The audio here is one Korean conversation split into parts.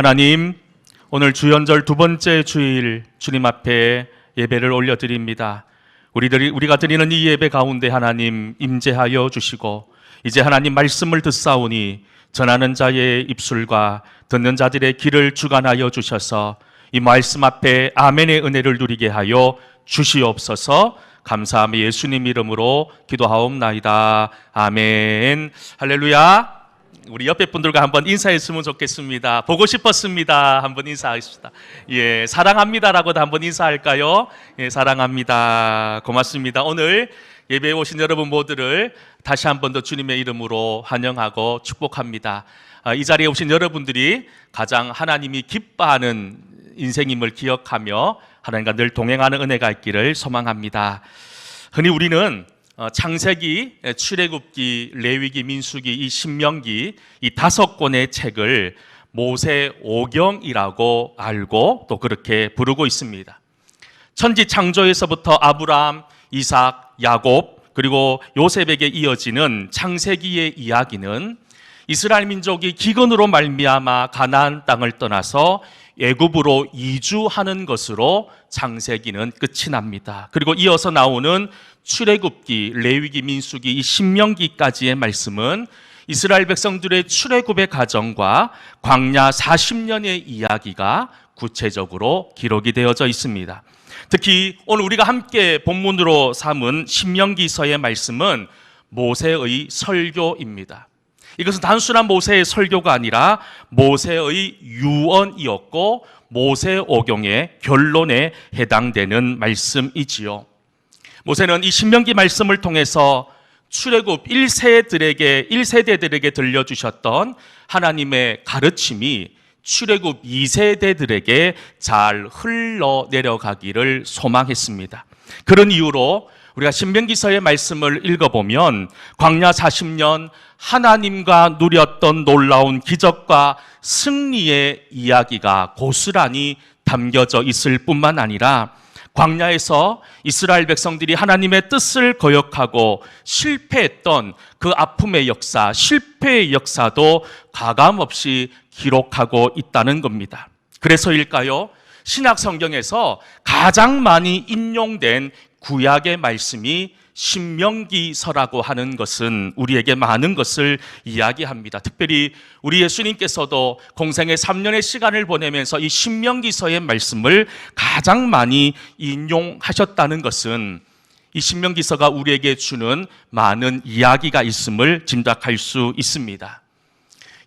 하나님, 오늘 주연절 두 번째 주일 주님 앞에 예배를 올려드립니다. 우리들이 우리가 드리는 이 예배 가운데 하나님 임재하여 주시고 이제 하나님 말씀을 듣사오니 전하는 자의 입술과 듣는 자들의 귀를 주관하여 주셔서 이 말씀 앞에 아멘의 은혜를 누리게 하여 주시옵소서. 감사하며 예수님 이름으로 기도하옵나이다. 아멘. 할렐루야. 우리 옆에 분들과 한번 인사했으면 좋겠습니다. 보고 싶었습니다. 한번 인사하십시다. 예, 사랑합니다라고도 한번 인사할까요? 예, 사랑합니다. 고맙습니다. 오늘 예배에 오신 여러분 모두를 다시 한 번 더 주님의 이름으로 환영하고 축복합니다. 아, 이 자리에 오신 여러분들이 가장 하나님이 기뻐하는 인생임을 기억하며 하나님과 늘 동행하는 은혜가 있기를 소망합니다. 흔히 우리는 어, 창세기, 출애굽기, 레위기, 민수기, 이 신명기 이 다섯 권의 책을 모세 오경이라고 알고 또 그렇게 부르고 있습니다. 천지 창조에서부터 아브라함, 이삭, 야곱 그리고 요셉에게 이어지는 창세기의 이야기는 이스라엘 민족이 기근으로 말미암아 가나안 땅을 떠나서 애굽으로 이주하는 것으로 창세기는 끝이 납니다. 그리고 이어서 나오는 출애굽기, 레위기, 민수기, 이 신명기까지의 말씀은 이스라엘 백성들의 출애굽의 과정과 광야 40년의 이야기가 구체적으로 기록이 되어져 있습니다. 특히 오늘 우리가 함께 본문으로 삼은 신명기서의 말씀은 모세의 설교입니다. 이것은 단순한 모세의 설교가 아니라 모세의 유언이었고 모세 오경의 결론에 해당되는 말씀이지요. 모세는 이 신명기 말씀을 통해서 출애굽 1세들에게 1세대들에게 들려주셨던 하나님의 가르침이 출애굽 2세대들에게 잘 흘러 내려가기를 소망했습니다. 그런 이유로 우리가 신명기서의 말씀을 읽어보면 광야 40년 하나님과 누렸던 놀라운 기적과 승리의 이야기가 고스란히 담겨져 있을 뿐만 아니라 광야에서 이스라엘 백성들이 하나님의 뜻을 거역하고 실패했던 그 아픔의 역사, 실패의 역사도 가감없이 기록하고 있다는 겁니다. 그래서일까요? 신약 성경에서 가장 많이 인용된 구약의 말씀이 신명기서라고 하는 것은 우리에게 많은 것을 이야기합니다. 특별히 우리 예수님께서도 공생의 3년의 시간을 보내면서 이 신명기서의 말씀을 가장 많이 인용하셨다는 것은 이 신명기서가 우리에게 주는 많은 이야기가 있음을 짐작할 수 있습니다.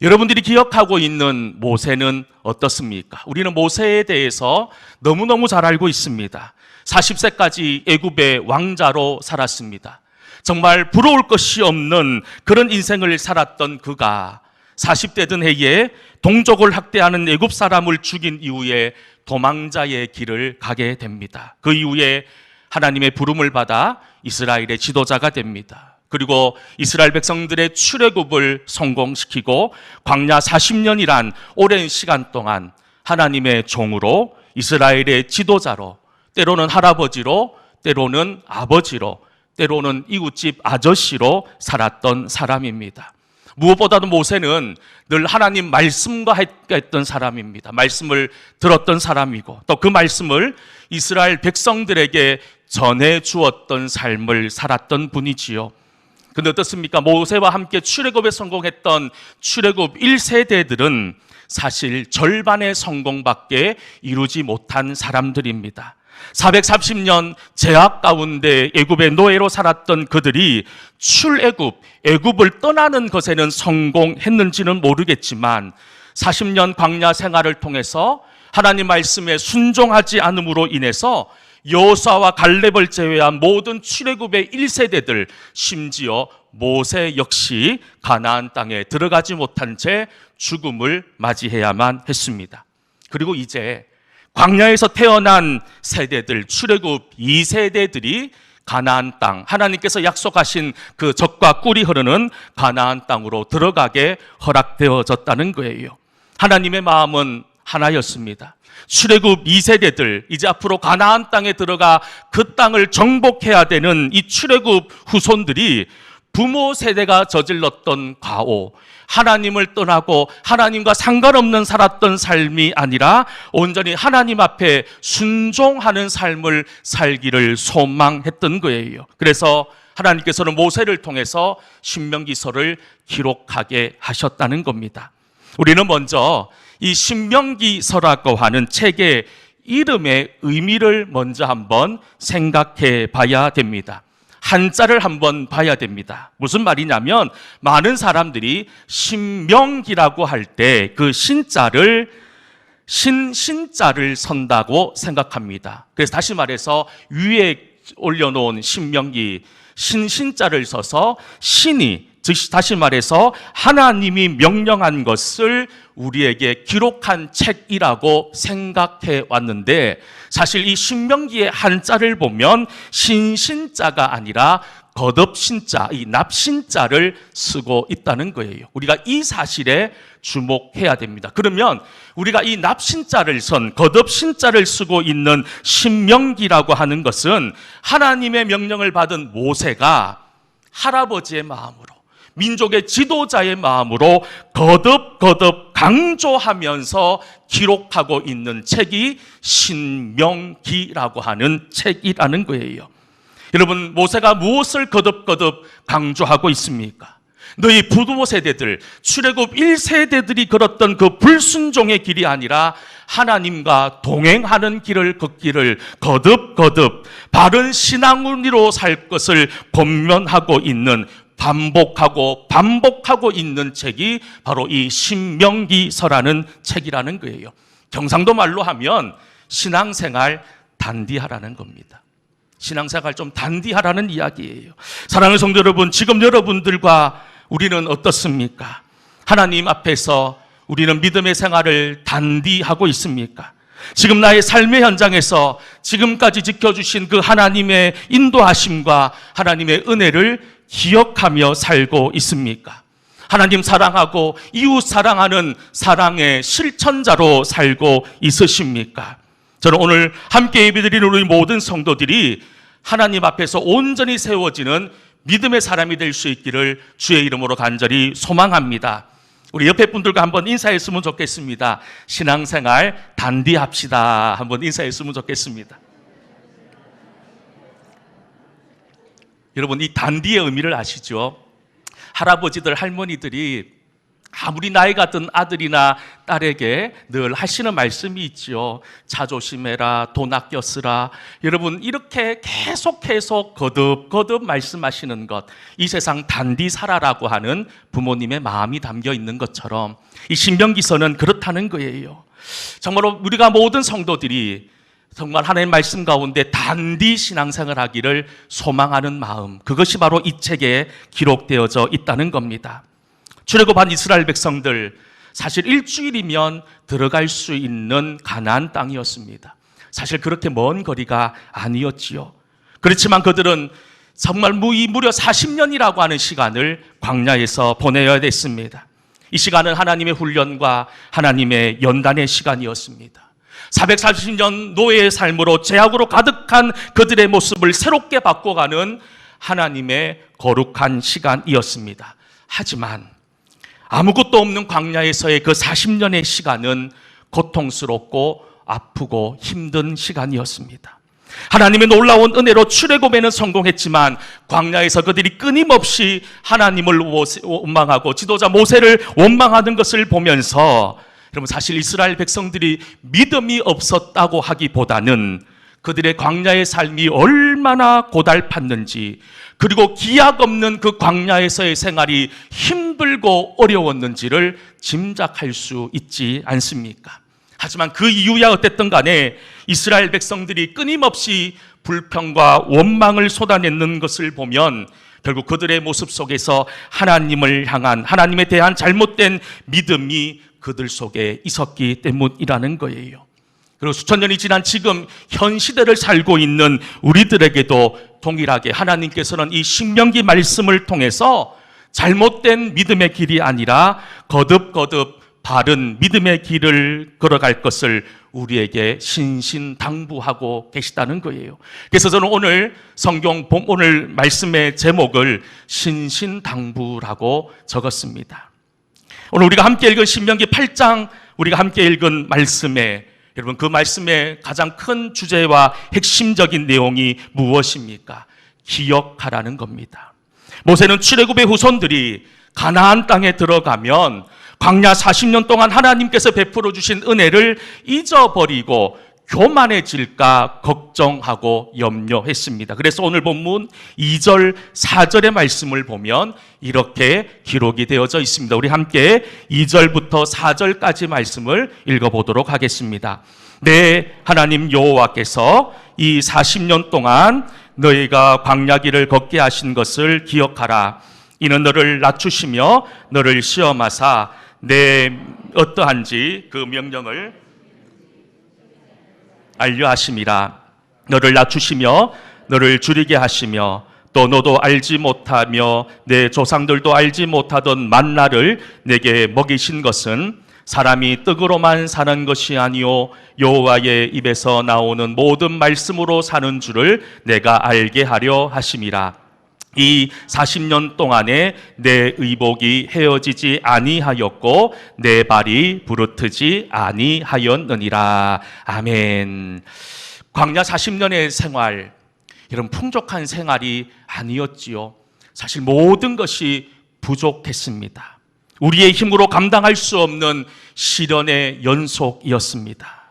여러분들이 기억하고 있는 모세는 어떻습니까? 우리는 모세에 대해서 너무너무 잘 알고 있습니다. 40세까지 애굽의 왕자로 살았습니다. 정말 부러울 것이 없는 그런 인생을 살았던 그가 40대 든 해에 동족을 학대하는 애굽 사람을 죽인 이후에 도망자의 길을 가게 됩니다. 그 이후에 하나님의 부름을 받아 이스라엘의 지도자가 됩니다. 그리고 이스라엘 백성들의 출애굽을 성공시키고 광야 40년이란 오랜 시간 동안 하나님의 종으로 이스라엘의 지도자로 때로는 할아버지로, 때로는 아버지로, 때로는 이웃집 아저씨로 살았던 사람입니다. 무엇보다도 모세는 늘 하나님 말씀과 했던 사람입니다. 말씀을 들었던 사람이고 또 그 말씀을 이스라엘 백성들에게 전해 주었던 삶을 살았던 분이지요. 근데 어떻습니까? 모세와 함께 출애굽에 성공했던 출애굽 1세대들은 사실 절반의 성공밖에 이루지 못한 사람들입니다. 430년 제약 가운데 애굽의 노예로 살았던 그들이 출애굽, 애굽을 떠나는 것에는 성공했는지는 모르겠지만 40년 광야 생활을 통해서 하나님 말씀에 순종하지 않음으로 인해서 여호수아와 갈렙을 제외한 모든 출애굽의 1세대들 심지어 모세 역시 가나안 땅에 들어가지 못한 채 죽음을 맞이해야만 했습니다. 그리고 이제 광야에서 태어난 세대들 출애굽 2세대들이 가나안 땅 하나님께서 약속하신 그 적과 꿀이 흐르는 가나안 땅으로 들어가게 허락되어졌다는 거예요. 하나님의 마음은 하나였습니다. 출애굽 2세대들 이제 앞으로 가나안 땅에 들어가 그 땅을 정복해야 되는 이 출애굽 후손들이 부모 세대가 저질렀던 과오, 하나님을 떠나고 하나님과 상관없는 살았던 삶이 아니라 온전히 하나님 앞에 순종하는 삶을 살기를 소망했던 거예요. 그래서 하나님께서는 모세를 통해서 신명기서를 기록하게 하셨다는 겁니다. 우리는 먼저 이 신명기서라고 하는 책의 이름의 의미를 먼저 한번 생각해 봐야 됩니다. 한자를 한번 봐야 됩니다. 무슨 말이냐면 많은 사람들이 신명기라고 할 때 그 신자를 신 신자를 선다고 생각합니다. 그래서 다시 말해서 위에 올려놓은 신명기 신 신자를 써서 신이 즉 다시 말해서 하나님이 명령한 것을 우리에게 기록한 책이라고 생각해 왔는데 사실 이 신명기의 한자를 보면 신신자가 아니라 거듭신자, 이 납신자를 쓰고 있다는 거예요. 우리가 이 사실에 주목해야 됩니다. 그러면 우리가 이 납신자를 선 거듭신자를 쓰고 있는 신명기라고 하는 것은 하나님의 명령을 받은 모세가 할아버지의 마음으로 민족의 지도자의 마음으로 거듭거듭 강조하면서 기록하고 있는 책이 신명기라고 하는 책이라는 거예요. 여러분, 모세가 무엇을 거듭거듭 강조하고 있습니까? 너희 부모 세대들, 출애굽 1세대들이 걸었던 그 불순종의 길이 아니라 하나님과 동행하는 길을 걷기를 거듭거듭 바른 신앙으로 살 것을 권면하고 있는 반복하고 반복하고 있는 책이 바로 이 신명기서라는 책이라는 거예요. 경상도 말로 하면 신앙생활 단디하라는 겁니다. 신앙생활 좀 단디하라는 이야기예요. 사랑하는 성도 여러분, 지금 여러분들과 우리는 어떻습니까? 하나님 앞에서 우리는 믿음의 생활을 단디하고 있습니까? 지금 나의 삶의 현장에서 지금까지 지켜주신 그 하나님의 인도하심과 하나님의 은혜를 기억하며 살고 있습니까? 하나님 사랑하고 이웃 사랑하는 사랑의 실천자로 살고 있으십니까? 저는 오늘 함께 예배드리는 우리 모든 성도들이 하나님 앞에서 온전히 세워지는 믿음의 사람이 될 수 있기를 주의 이름으로 간절히 소망합니다. 우리 옆에 분들과 한번 인사했으면 좋겠습니다. 신앙생활 단디합시다. 한번 인사했으면 좋겠습니다. 여러분, 이 단디의 의미를 아시죠? 할아버지들, 할머니들이 아무리 나이가 든 아들이나 딸에게 늘 하시는 말씀이 있죠. 차 조심해라, 돈 아껴 쓰라. 여러분, 이렇게 계속 계속 거듭거듭 말씀하시는 것. 이 세상 단디 살아라고 하는 부모님의 마음이 담겨 있는 것처럼 이 신명기서는 그렇다는 거예요. 정말로 우리가 모든 성도들이 정말 하나님 말씀 가운데 단디 신앙생활 하기를 소망하는 마음. 그것이 바로 이 책에 기록되어져 있다는 겁니다. 출애굽한 이스라엘 백성들 사실 일주일이면 들어갈 수 있는 가나안 땅이었습니다. 사실 그렇게 먼 거리가 아니었지요. 그렇지만 그들은 정말 무이 무려 40년이라고 하는 시간을 광야에서 보내야 됐습니다. 이 시간은 하나님의 훈련과 하나님의 연단의 시간이었습니다. 440년 노예의 삶으로 제약으로 가득한 그들의 모습을 새롭게 바꿔가는 하나님의 거룩한 시간이었습니다. 하지만 아무것도 없는 광야에서의 그 40년의 시간은 고통스럽고 아프고 힘든 시간이었습니다. 하나님의 놀라운 은혜로 출애굽에는 성공했지만 광야에서 그들이 끊임없이 하나님을 원망하고 지도자 모세를 원망하는 것을 보면서 여러분 사실 이스라엘 백성들이 믿음이 없었다고 하기보다는 그들의 광야의 삶이 얼마나 고달팠는지 그리고 기약 없는 그 광야에서의 생활이 힘들고 어려웠는지를 짐작할 수 있지 않습니까? 하지만 그 이유야 어땠든 간에 이스라엘 백성들이 끊임없이 불평과 원망을 쏟아내는 것을 보면 결국 그들의 모습 속에서 하나님을 향한 하나님에 대한 잘못된 믿음이 그들 속에 있었기 때문이라는 거예요. 그리고 수천 년이 지난 지금 현 시대를 살고 있는 우리들에게도 동일하게 하나님께서는 이 신명기 말씀을 통해서 잘못된 믿음의 길이 아니라 거듭거듭 바른 믿음의 길을 걸어갈 것을 우리에게 신신당부하고 계시다는 거예요. 그래서 저는 오늘 성경 본- 오늘 말씀의 제목을 신신당부라고 적었습니다. 오늘 우리가 함께 읽은 신명기 8장 우리가 함께 읽은 말씀에 여러분 그 말씀의 가장 큰 주제와 핵심적인 내용이 무엇입니까? 기억하라는 겁니다. 모세는 출애굽의 후손들이 가나안 땅에 들어가면 광야 40년 동안 하나님께서 베풀어 주신 은혜를 잊어버리고 교만해질까 걱정하고 염려했습니다. 그래서 오늘 본문 2절, 4절의 말씀을 보면 이렇게 기록이 되어져 있습니다. 우리 함께 2절부터 4절까지 말씀을 읽어보도록 하겠습니다. 네, 하나님 여호와께서 이 40년 동안 너희가 광야길을 걷게 하신 것을 기억하라. 이는 너를 낮추시며 너를 시험하사 내 어떠한지 그 명령을 알려 하심이라. 너를 낮추시며 너를 줄이게 하시며 또 너도 알지 못하며 내 조상들도 알지 못하던 만나를 내게 먹이신 것은 사람이 떡으로만 사는 것이 아니요 여호와의 입에서 나오는 모든 말씀으로 사는 줄을 내가 알게 하려 하심이라 이 40년 동안에 내 의복이 헤어지지 아니하였고 내 발이 부르트지 아니하였느니라. 아멘. 광야 40년의 생활, 이런 풍족한 생활이 아니었지요. 사실 모든 것이 부족했습니다. 우리의 힘으로 감당할 수 없는 시련의 연속이었습니다.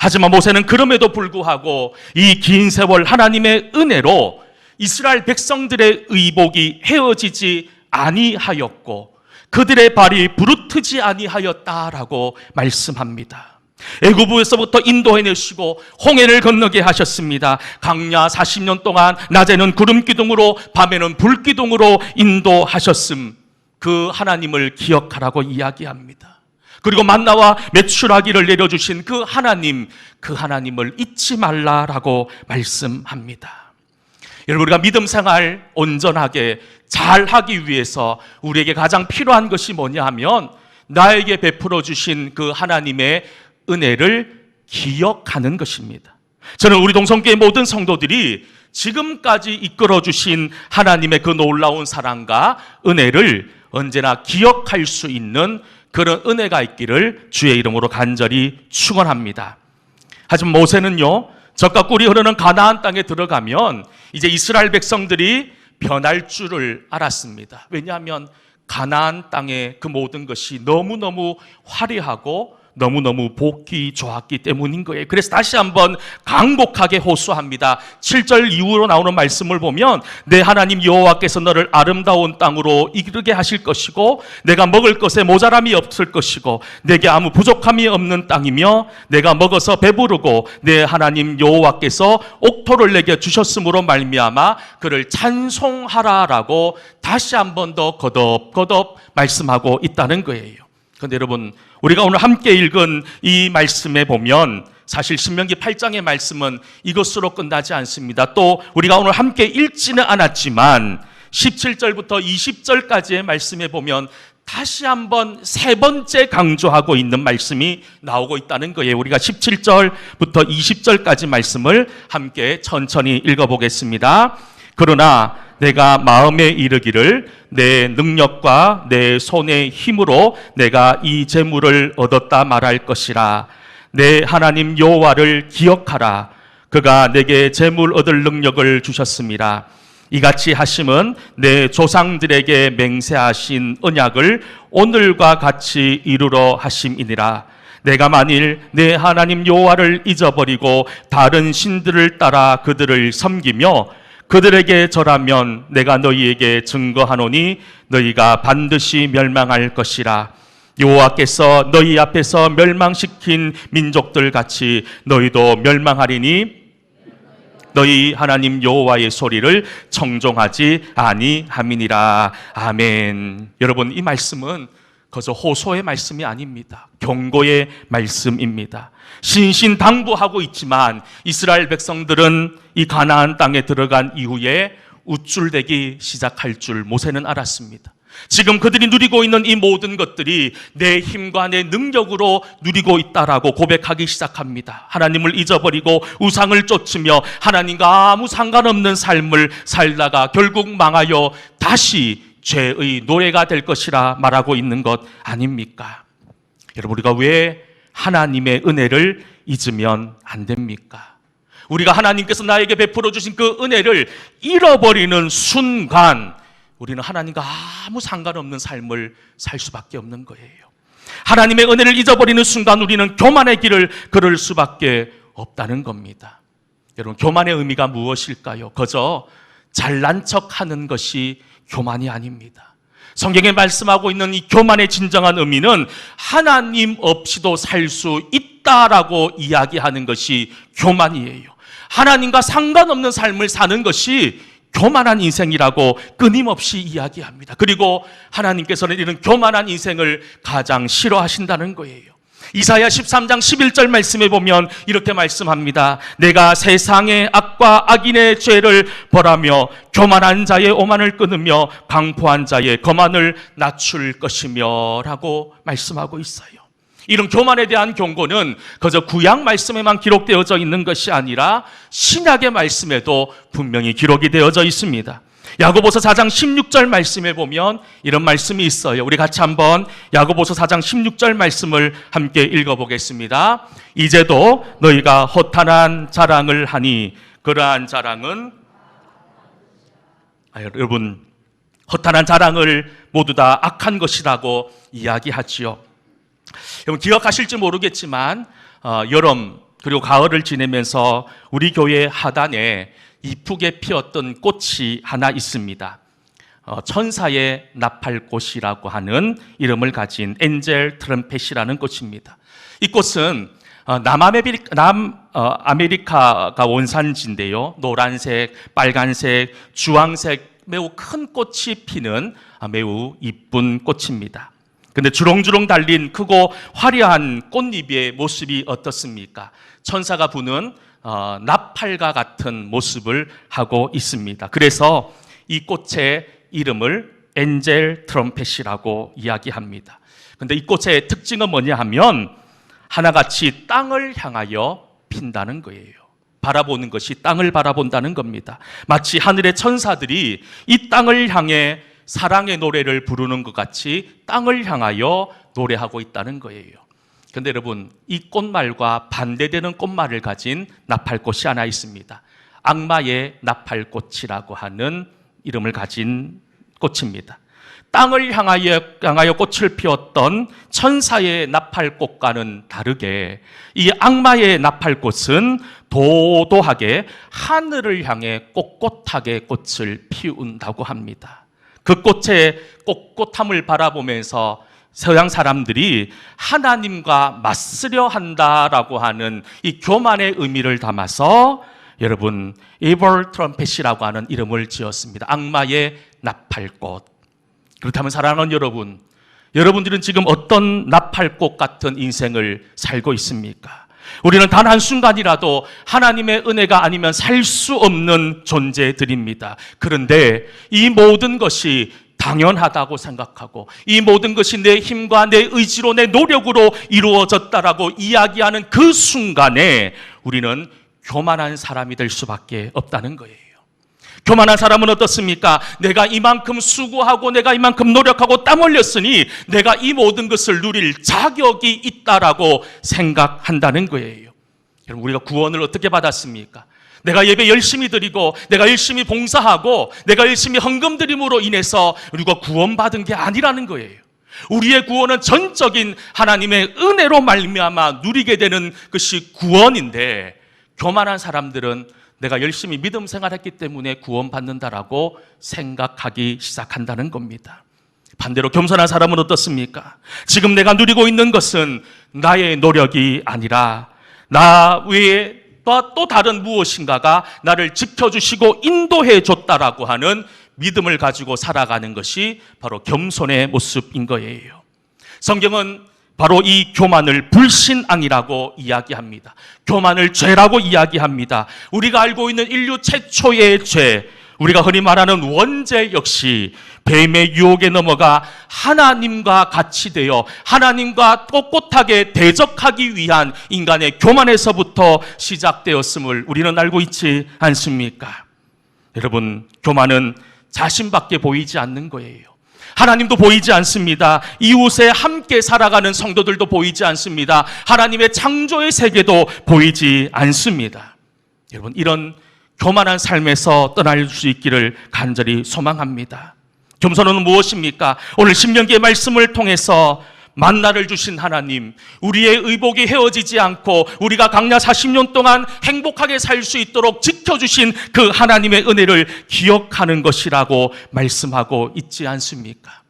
하지만 모세는 그럼에도 불구하고 이 긴 세월 하나님의 은혜로 이스라엘 백성들의 의복이 헤어지지 아니하였고 그들의 발이 부르트지 아니하였다라고 말씀합니다. 애구부에서부터 인도해내시고 홍해를 건너게 하셨습니다. 강야 40년 동안 낮에는 구름 기둥으로 밤에는 불 기둥으로 인도하셨음. 그 하나님을 기억하라고 이야기합니다. 그리고 만나와 메추라기를 내려주신 그 하나님, 그 하나님을 잊지 말라라고 말씀합니다. 여러분 우리가 믿음 생활 온전하게 잘 하기 위해서 우리에게 가장 필요한 것이 뭐냐 하면 나에게 베풀어 주신 그 하나님의 은혜를 기억하는 것입니다. 저는 우리 동성교회 모든 성도들이 지금까지 이끌어 주신 하나님의 그 놀라운 사랑과 은혜를 언제나 기억할 수 있는 그런 은혜가 있기를 주의 이름으로 간절히 축원합니다. 하지만 모세는요 적과 꿀이 흐르는 가나안 땅에 들어가면 이제 이스라엘 백성들이 변할 줄을 알았습니다. 왜냐하면 가나안 땅의 그 모든 것이 너무너무 화려하고 너무너무 복기 좋았기 때문인 거예요. 그래서 다시 한번 강곡하게 호소합니다. 7절 이후로 나오는 말씀을 보면 내 하나님 여호와께서 너를 아름다운 땅으로 이르게 하실 것이고 내가 먹을 것에 모자람이 없을 것이고 내게 아무 부족함이 없는 땅이며 내가 먹어서 배부르고 내 하나님 여호와께서 옥토를 내게 주셨으므로 말미암아 그를 찬송하라라고 다시 한 번 더 거듭거듭 말씀하고 있다는 거예요. 그런데 여러분 우리가 오늘 함께 읽은 이 말씀에 보면 사실 신명기 8장의 말씀은 이것으로 끝나지 않습니다. 또 우리가 오늘 함께 읽지는 않았지만 17절부터 20절까지의 말씀에 보면 다시 한번 세 번째 강조하고 있는 말씀이 나오고 있다는 거예요. 우리가 17절부터 20절까지 말씀을 함께 천천히 읽어보겠습니다. 그러나 내가 마음에 이르기를 내 능력과 내 손의 힘으로 내가 이 재물을 얻었다 말할 것이라. 내 하나님 여호와를 기억하라. 그가 내게 재물 얻을 능력을 주셨습니다. 이같이 하심은 내 조상들에게 맹세하신 언약을 오늘과 같이 이루러 하심이니라. 내가 만일 내 하나님 여호와를 잊어버리고 다른 신들을 따라 그들을 섬기며 그들에게 절하면 내가 너희에게 증거하노니 너희가 반드시 멸망할 것이라. 여호와께서 너희 앞에서 멸망시킨 민족들 같이 너희도 멸망하리니 너희 하나님 여호와의 소리를 청종하지 아니함이니라. 아멘. 여러분 이 말씀은 거저 호소의 말씀이 아닙니다. 경고의 말씀입니다. 신신당부하고 있지만 이스라엘 백성들은 이 가나안 땅에 들어간 이후에 우쭐대기 시작할 줄 모세는 알았습니다. 지금 그들이 누리고 있는 이 모든 것들이 내 힘과 내 능력으로 누리고 있다라고 고백하기 시작합니다. 하나님을 잊어버리고 우상을 쫓으며 하나님과 아무 상관없는 삶을 살다가 결국 망하여 다시 죄의 노예가 될 것이라 말하고 있는 것 아닙니까? 여러분, 우리가 왜 하나님의 은혜를 잊으면 안 됩니까? 우리가 하나님께서 나에게 베풀어 주신 그 은혜를 잃어버리는 순간 우리는 하나님과 아무 상관없는 삶을 살 수밖에 없는 거예요. 하나님의 은혜를 잊어버리는 순간 우리는 교만의 길을 걸을 수밖에 없다는 겁니다. 여러분, 교만의 의미가 무엇일까요? 그저 잘난 척 하는 것이 교만이 아닙니다. 성경에 말씀하고 있는 이 교만의 진정한 의미는 하나님 없이도 살 수 있다라고 이야기하는 것이 교만이에요. 하나님과 상관없는 삶을 사는 것이 교만한 인생이라고 끊임없이 이야기합니다. 그리고 하나님께서는 이런 교만한 인생을 가장 싫어하신다는 거예요. 이사야 13장 11절 말씀에 보면 이렇게 말씀합니다. 내가 세상의 악과 악인의 죄를 벌하며 교만한 자의 오만을 끊으며 강포한 자의 거만을 낮출 것이며 라고 말씀하고 있어요. 이런 교만에 대한 경고는 그저 구약 말씀에만 기록되어져 있는 것이 아니라 신약의 말씀에도 분명히 기록이 되어져 있습니다. 야고보서 4장 16절 말씀에 보면 이런 말씀이 있어요. 우리 같이 한번 야고보서 4장 16절 말씀을 함께 읽어보겠습니다. 이제도 너희가 허탄한 자랑을 하니 그러한 자랑은 아, 여러분 허탄한 자랑을 모두 다 악한 것이라고 이야기하지요. 여러분 기억하실지 모르겠지만 어, 여름 그리고 가을을 지내면서 우리 교회 하단에 이쁘게 피었던 꽃이 하나 있습니다. 어, 천사의 나팔꽃이라고 하는 이름을 가진 엔젤 트럼펫이라는 꽃입니다. 이 꽃은 어, 남아메리카, 남아메리카가 원산지인데요. 노란색, 빨간색, 주황색 매우 큰 꽃이 피는 아, 매우 이쁜 꽃입니다. 근데 주렁주렁 달린 크고 화려한 꽃잎의 모습이 어떻습니까? 천사가 부는 어, 나팔과 같은 모습을 하고 있습니다. 그래서 이 꽃의 이름을 엔젤 트럼펫이라고 이야기합니다. 근데 이 꽃의 특징은 뭐냐 하면 하나같이 땅을 향하여 핀다는 거예요. 바라보는 것이 땅을 바라본다는 겁니다. 마치 하늘의 천사들이 이 땅을 향해 사랑의 노래를 부르는 것 같이 땅을 향하여 노래하고 있다는 거예요. 근데 여러분, 이 꽃말과 반대되는 꽃말을 가진 나팔꽃이 하나 있습니다. 악마의 나팔꽃이라고 하는 이름을 가진 꽃입니다. 땅을 향하여, 향하여 꽃을 피웠던 천사의 나팔꽃과는 다르게 이 악마의 나팔꽃은 도도하게 하늘을 향해 꼿꼿하게 꽃을 피운다고 합니다. 그 꽃의 꼿꼿함을 바라보면서 서양 사람들이 하나님과 맞서려 한다라고 하는 이 교만의 의미를 담아서 여러분 이벌 트럼펫이라고 하는 이름을 지었습니다. 악마의 나팔꽃. 그렇다면 사랑하는 여러분, 여러분들은 지금 어떤 나팔꽃 같은 인생을 살고 있습니까? 우리는 단 한순간이라도 하나님의 은혜가 아니면 살 수 없는 존재들입니다. 그런데 이 모든 것이 당연하다고 생각하고 이 모든 것이 내 힘과 내 의지로 내 노력으로 이루어졌다라고 이야기하는 그 순간에 우리는 교만한 사람이 될 수밖에 없다는 거예요. 교만한 사람은 어떻습니까? 내가 이만큼 수고하고 내가 이만큼 노력하고 땀 흘렸으니 내가 이 모든 것을 누릴 자격이 있다라고 생각한다는 거예요. 여러분, 우리가 구원을 어떻게 받았습니까? 내가 예배 열심히 드리고 내가 열심히 봉사하고 내가 열심히 헌금 드림으로 인해서 우리가 구원받은 게 아니라는 거예요. 우리의 구원은 전적인 하나님의 은혜로 말미암아 누리게 되는 것이 구원인데 교만한 사람들은 내가 열심히 믿음 생활했기 때문에 구원받는다라고 생각하기 시작한다는 겁니다. 반대로 겸손한 사람은 어떻습니까? 지금 내가 누리고 있는 것은 나의 노력이 아니라 나 외에 또 다른 무엇인가가 나를 지켜주시고 인도해 줬다라고 하는 믿음을 가지고 살아가는 것이 바로 겸손의 모습인 거예요. 성경은 바로 이 교만을 불신앙이라고 이야기합니다. 교만을 죄라고 이야기합니다. 우리가 알고 있는 인류 최초의 죄, 우리가 흔히 말하는 원죄 역시 뱀의 유혹에 넘어가 하나님과 같이 되어 하나님과 꼿꼿하게 대적하기 위한 인간의 교만에서부터 시작되었음을 우리는 알고 있지 않습니까? 여러분, 교만은 자신밖에 보이지 않는 거예요. 하나님도 보이지 않습니다. 이웃에 함께 살아가는 성도들도 보이지 않습니다. 하나님의 창조의 세계도 보이지 않습니다. 여러분, 이런 교만한 삶에서 떠날 수 있기를 간절히 소망합니다. 겸손은 무엇입니까? 오늘 신명기의 말씀을 통해서 만나를 주신 하나님, 우리의 의복이 헤어지지 않고 우리가 강야 40년 동안 행복하게 살 수 있도록 지켜주신 그 하나님의 은혜를 기억하는 것이라고 말씀하고 있지 않습니까?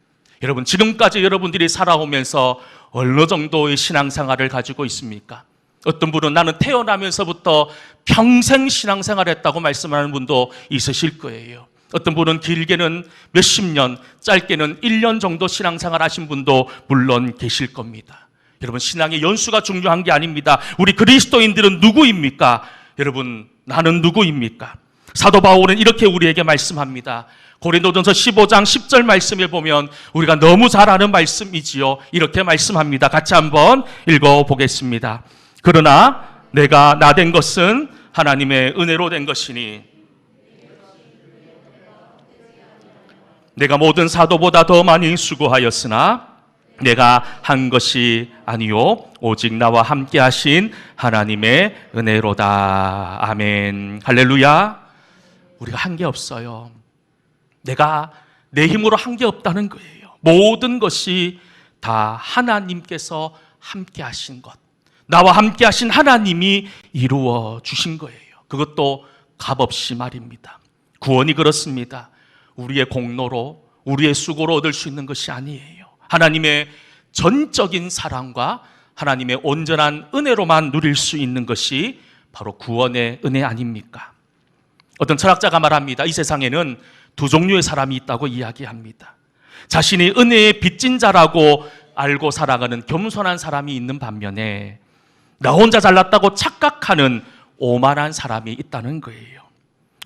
여러분, 지금까지 여러분들이 살아오면서 어느 정도의 신앙생활을 가지고 있습니까? 어떤 분은 나는 태어나면서부터 평생 신앙생활 했다고 말씀하는 분도 있으실 거예요. 어떤 분은 길게는 몇십 년, 짧게는 1년 정도 신앙생활 하신 분도 물론 계실 겁니다. 여러분, 신앙의 연수가 중요한 게 아닙니다. 우리 그리스도인들은 누구입니까? 여러분, 나는 누구입니까? 사도 바울은 이렇게 우리에게 말씀합니다. 고린도전서 15장 10절 말씀에 보면 우리가 너무 잘 아는 말씀이지요. 이렇게 말씀합니다. 같이 한번 읽어 보겠습니다. 그러나 내가 나 된 것은 하나님의 은혜로 된 것이니 내가 모든 사도보다 더 많이 수고하였으나 내가 한 것이 아니요 오직 나와 함께 하신 하나님의 은혜로다. 아멘. 할렐루야. 우리가 한 게 없어요. 내가 내 힘으로 한 게 없다는 거예요. 모든 것이 다 하나님께서 함께 하신 것. 나와 함께 하신 하나님이 이루어 주신 거예요. 그것도 값없이 말입니다. 구원이 그렇습니다. 우리의 공로로, 우리의 수고로 얻을 수 있는 것이 아니에요. 하나님의 전적인 사랑과 하나님의 온전한 은혜로만 누릴 수 있는 것이 바로 구원의 은혜 아닙니까? 어떤 철학자가 말합니다. 이 세상에는 두 종류의 사람이 있다고 이야기합니다. 자신이 은혜의 빚진 자라고 알고 살아가는 겸손한 사람이 있는 반면에 나 혼자 잘났다고 착각하는 오만한 사람이 있다는 거예요.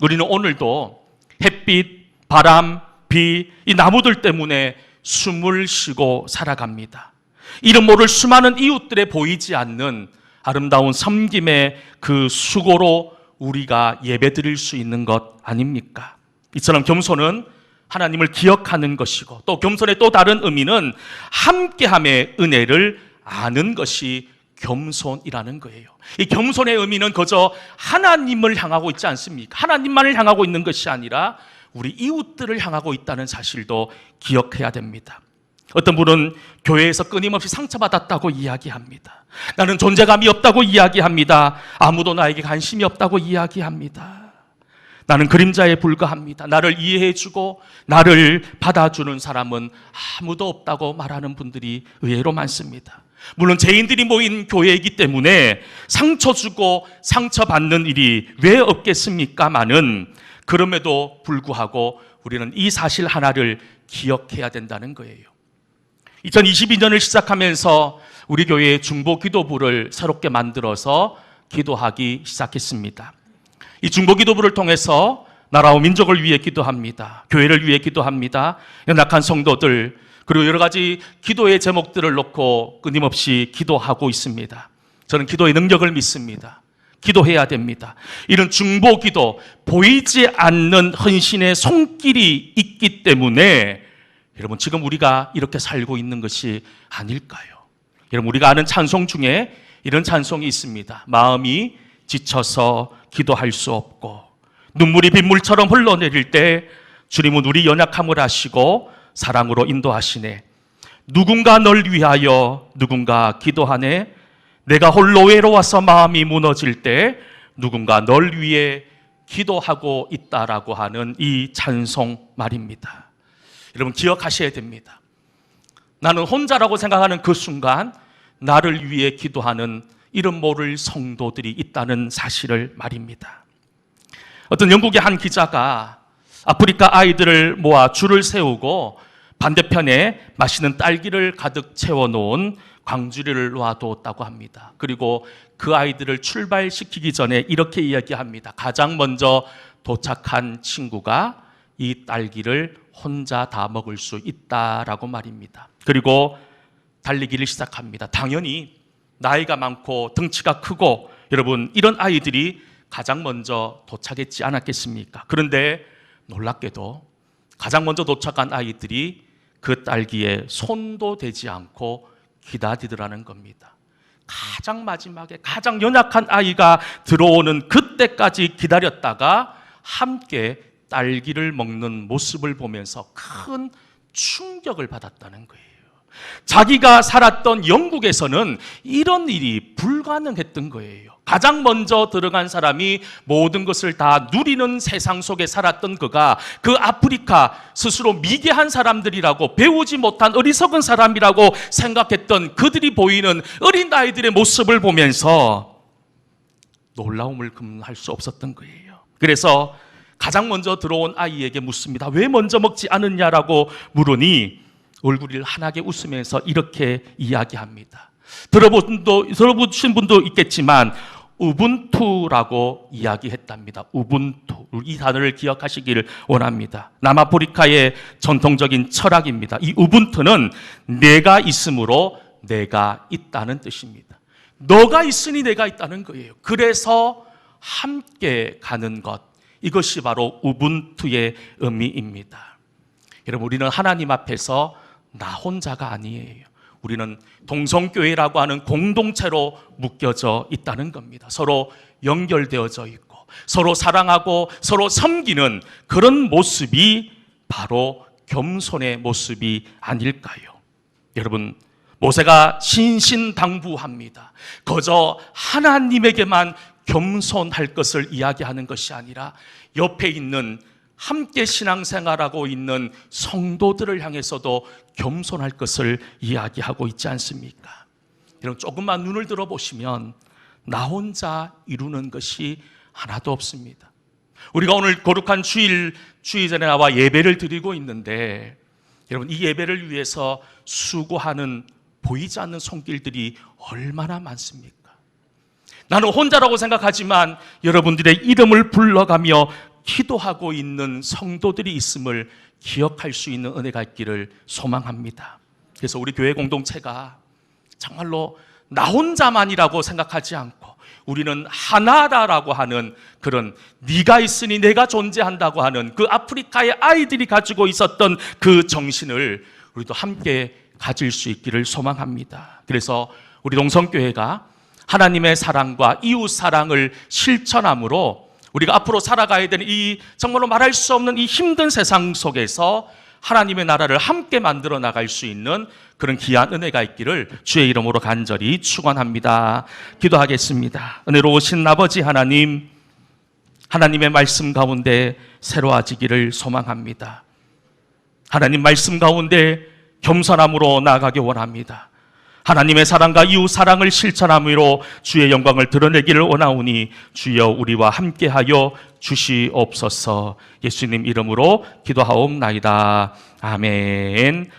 우리는 오늘도 햇빛, 바람, 비, 이 나무들 때문에 숨을 쉬고 살아갑니다. 이름 모를 수많은 이웃들에 보이지 않는 아름다운 섬김의 그 수고로 우리가 예배 드릴 수 있는 것 아닙니까? 이처럼 겸손은 하나님을 기억하는 것이고 또 겸손의 또 다른 의미는 함께함의 은혜를 아는 것이 겸손이라는 거예요. 이 겸손의 의미는 그저 하나님을 향하고 있지 않습니까? 하나님만을 향하고 있는 것이 아니라 우리 이웃들을 향하고 있다는 사실도 기억해야 됩니다. 어떤 분은 교회에서 끊임없이 상처받았다고 이야기합니다. 나는 존재감이 없다고 이야기합니다. 아무도 나에게 관심이 없다고 이야기합니다. 나는 그림자에 불과합니다. 나를 이해해주고 나를 받아주는 사람은 아무도 없다고 말하는 분들이 의외로 많습니다. 물론 죄인들이 모인 교회이기 때문에 상처 주고 상처 받는 일이 왜 없겠습니까마는 그럼에도 불구하고 우리는 이 사실 하나를 기억해야 된다는 거예요. 2022년을 시작하면서 우리 교회의 중보 기도부를 새롭게 만들어서 기도하기 시작했습니다. 이 중보 기도부를 통해서 나라와 민족을 위해 기도합니다. 교회를 위해 기도합니다. 연약한 성도들 그리고 여러 가지 기도의 제목들을 놓고 끊임없이 기도하고 있습니다. 저는 기도의 능력을 믿습니다. 기도해야 됩니다. 이런 중보 기도, 보이지 않는 헌신의 손길이 있기 때문에 여러분 지금 우리가 이렇게 살고 있는 것이 아닐까요? 여러분 우리가 아는 찬송 중에 이런 찬송이 있습니다. 마음이 지쳐서 기도할 수 없고 눈물이 빗물처럼 흘러내릴 때 주님은 우리 연약함을 아시고 사랑으로 인도하시네. 누군가 널 위하여 누군가 기도하네. 내가 홀로 외로워서 마음이 무너질 때 누군가 널 위해 기도하고 있다라고 하는 이 찬송 말입니다. 여러분 기억하셔야 됩니다. 나는 혼자라고 생각하는 그 순간 나를 위해 기도하는 이름 모를 성도들이 있다는 사실을 말입니다. 어떤 영국의 한 기자가 아프리카 아이들을 모아 줄을 세우고 반대편에 맛있는 딸기를 가득 채워놓은 광주리를 놔두었다고 합니다. 그리고 그 아이들을 출발시키기 전에 이렇게 이야기합니다. 가장 먼저 도착한 친구가 이 딸기를 혼자 다 먹을 수 있다라고 말입니다. 그리고 달리기를 시작합니다. 당연히 나이가 많고 덩치가 크고 여러분 이런 아이들이 가장 먼저 도착했지 않았겠습니까? 그런데 놀랍게도 가장 먼저 도착한 아이들이 그 딸기에 손도 대지 않고 기다리더라는 겁니다. 가장 마지막에 가장 연약한 아이가 들어오는 그때까지 기다렸다가 함께 딸기를 먹는 모습을 보면서 큰 충격을 받았다는 거예요. 자기가 살았던 영국에서는 이런 일이 불가능했던 거예요. 가장 먼저 들어간 사람이 모든 것을 다 누리는 세상 속에 살았던 그가 그 아프리카 스스로 미개한 사람들이라고 배우지 못한 어리석은 사람이라고 생각했던 그들이 보이는 어린 아이들의 모습을 보면서 놀라움을 금할 수 없었던 거예요. 그래서 가장 먼저 들어온 아이에게 묻습니다. 왜 먼저 먹지 않았냐라고 물으니 얼굴을 환하게 웃으면서 이렇게 이야기합니다. 들어본 도 들어보신 분도 있겠지만 우분투라고 이야기했답니다. 우분투 이 단어를 기억하시기를 원합니다. 남아프리카의 전통적인 철학입니다. 이 우분투는 내가 있으므로 내가 있다는 뜻입니다. 너가 있으니 내가 있다는 거예요. 그래서 함께 가는 것 이것이 바로 우분투의 의미입니다. 여러분 우리는 하나님 앞에서 나 혼자가 아니에요. 우리는 동성교회라고 하는 공동체로 묶여져 있다는 겁니다. 서로 연결되어져 있고 서로 사랑하고 서로 섬기는 그런 모습이 바로 겸손의 모습이 아닐까요? 여러분 모세가 신신당부합니다. 거저 하나님에게만 겸손할 것을 이야기하는 것이 아니라 옆에 있는 함께 신앙생활하고 있는 성도들을 향해서도 겸손할 것을 이야기하고 있지 않습니까? 여러분 조금만 눈을 들어 보시면 나 혼자 이루는 것이 하나도 없습니다. 우리가 오늘 거룩한 주일 주일 전에 나와 예배를 드리고 있는데 여러분 이 예배를 위해서 수고하는 보이지 않는 손길들이 얼마나 많습니까? 나는 혼자라고 생각하지만 여러분들의 이름을 불러가며 기도하고 있는 성도들이 있음을 기억할 수 있는 은혜가 있기를 소망합니다. 그래서 우리 교회 공동체가 정말로 나 혼자만이라고 생각하지 않고 우리는 하나다라고 하는 그런 네가 있으니 내가 존재한다고 하는 그 아프리카의 아이들이 가지고 있었던 그 정신을 우리도 함께 가질 수 있기를 소망합니다. 그래서 우리 동성교회가 하나님의 사랑과 이웃 사랑을 실천함으로 우리가 앞으로 살아가야 되는 이 정말로 말할 수 없는 이 힘든 세상 속에서 하나님의 나라를 함께 만들어 나갈 수 있는 그런 귀한 은혜가 있기를 주의 이름으로 간절히 축원합니다. 기도하겠습니다. 은혜로우신 아버지 하나님, 하나님의 말씀 가운데 새로워지기를 소망합니다. 하나님 말씀 가운데 겸손함으로 나아가기 원합니다. 하나님의 사랑과 이웃 사랑을 실천함으로 주의 영광을 드러내기를 원하오니 주여 우리와 함께하여 주시옵소서 예수님 이름으로 기도하옵나이다. 아멘.